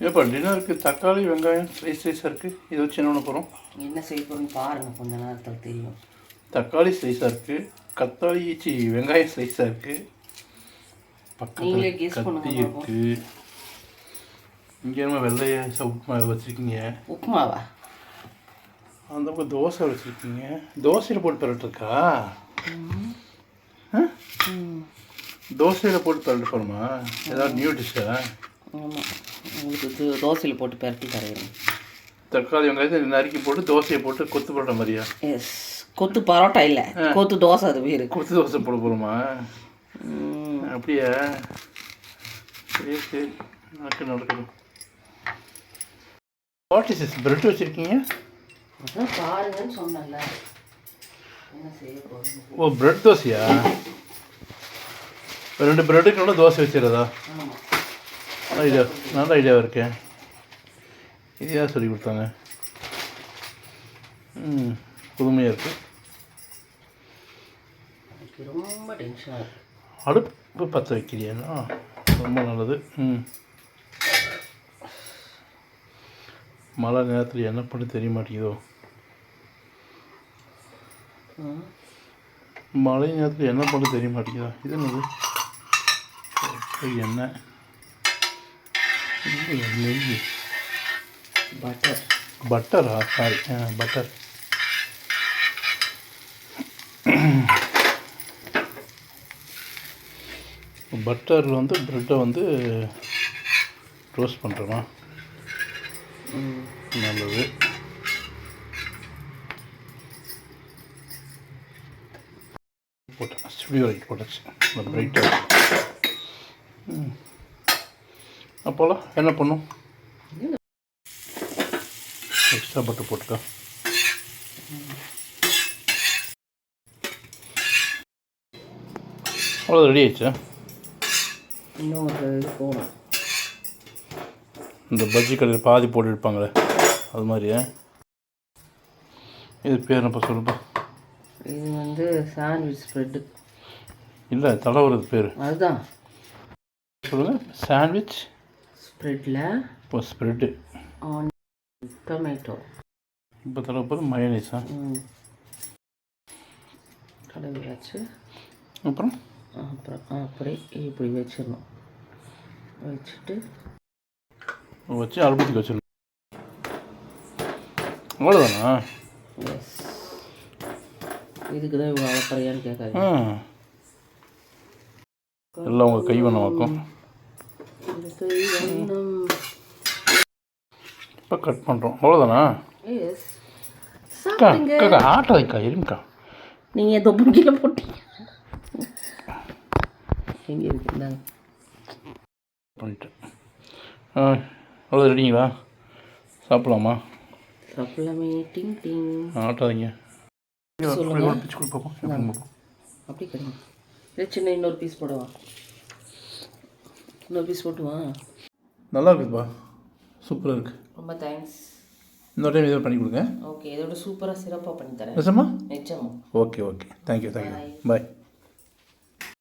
ஏப்பா டின்னருக்கு தக்காளி வெங்காயம் ஸ்லைஸ் ஸ்லைஸாக இருக்குது இதை வச்சு என்ன பண்ண போகிறோம் என்ன செய்ய போகிறோன்னு பாருங்கள் கொஞ்ச நேரத்தில் தெரியும். தக்காளி ஸ்லைஸாக இருக்குது கத்தாழி சி வெங்காயம் ஸ்லைஸாக இருக்குது பக்கத்தில் கத்தி இருக்குது இங்கே என்ன வெள்ளைய உப்புமா வச்சுருக்கீங்க. உப்புமாவா? அந்த பக்கம் தோசை வச்சுருக்கீங்க. தோசையில் போட்டு பரட்டுருக்கா தோசையில் போட்டு பரட்டு போகிறோமா ஏதாவது நியூ டிஷ்ஷா ஆமாம் உங்களுக்கு தோசையில் போட்டு பரட்டி தருகிறேன் தக்காளி வெங்காயத்தை நறுக்கி போட்டு தோசையை போட்டு கொத்து போடுற மாதிரியா? எஸ் கொத்து பரோட்டா இல்லை. கொத்து தோசை அது பேர் கொத்து தோசை போட போகிறோமா அப்படியா? சரி சரி. நடக்கு நடக்கணும் வாட் இஸ் இஸ் பிரெட் வச்சுருக்கீங்க? பாருங்கன்னு சொன்னல ஓ பிரெட் தோசையா? ரெண்டு பிரெட்டுக்கு தோசை வச்சிடறதா? ஆமாம் ஐடியா நல்ல ஐடியாவாக இருக்கேன் இது யார் சொல்லி கொடுத்தாங்க? ம் புதுமையாக இருக்குது ரொம்ப டென்ஷனாக அடுப்பு பற்ற வைக்கிறியா? ரொம்ப நல்லது. ம். மழை நேரத்தில் என்ன பண்ணி தெரிய மாட்டேங்குதோ. மழை நேரத்தில் என்ன பண்ண தெரிய மாட்டேங்குதா? இது என்னது? இது நெய் பட்டர் பட்டரா சாரி பட்டர் பட்டர் வந்து ப்ரெட்டை வந்து ரோஸ்ட் பண்ணுறோமா நல்லது. போட்டேன். ஸ்டுடியோ லைட் போட்டாச்சு. நல்லா பிரைட்டாக அப்போலாம் என்ன பண்ணும்? எக்ஸ்ட்ரா பட்டர் போட்டுக்கோ. அவ்வளோ ரெடி ஆயிடுச்சா? இன்னும் போகணும். இந்த பஜ்ஜி கடையில் பாதி போட்டு எடுப்பாங்களே அது மாதிரியா? இது பேர் என்னப்பா சொல்லுப்பா? இது வந்து சாண்ட்விச் ஸ்ப்ரெட்டு இல்லை தலைவரது பேர். அதுதான். சொல்லுங்கள் சாண்ட்விச் ஸ்ப்ரெட்டில் இப்போ ஸ்ப்ரெட்டு ஆன் டொமேட்டோ இப்போ தடவை போது மயனீஸா ம். கலவியாச்சு அப்புறம்? அப்புறம் அப்படி இப்படி வச்சிடணும். வச்சுட்டு வச்சு அடுப்பத்துக்கு வச்சிடணும். அவ்வளோதானா எஸ் இதுக்கு தான் இவ்வளோ அளப்பறையான்னு கேட்காது எல்லாம் உங்கள் கைவண்ணமாக்கும். இப்போ கட் பண்ணுறோம் அவ்வளோதானா அக்கா ஆட்டோ வைக்கா இருங்கக்கா நீங்கள் எதோ கீழே போட்டீங்க. எங்கே இருக்கு இந்தாங்க. பண்ணிட்டேன் ஆ அவ்வளோ ரெடிங்களா? சாப்பிட்லாமா? சப்ளமே டிங் டிங். ஆட்டாதீங்க. அப்படி கிடையாது சின்ன இன்னொரு பீஸ் போடவா? இன்னொரு பீஸ் போட்டுவா நல்லா இருக்குதுப்பா சூப்பராக இருக்குது ரொம்ப தேங்க்ஸ் இன்னொரு டைம் இதை பண்ணி கொடுங்க. ஓகே இதோட சூப்பராக சிறப்பாக பண்ணி தரேன். நிஜமா? நிச்சயமா okay okay thank you thank you bye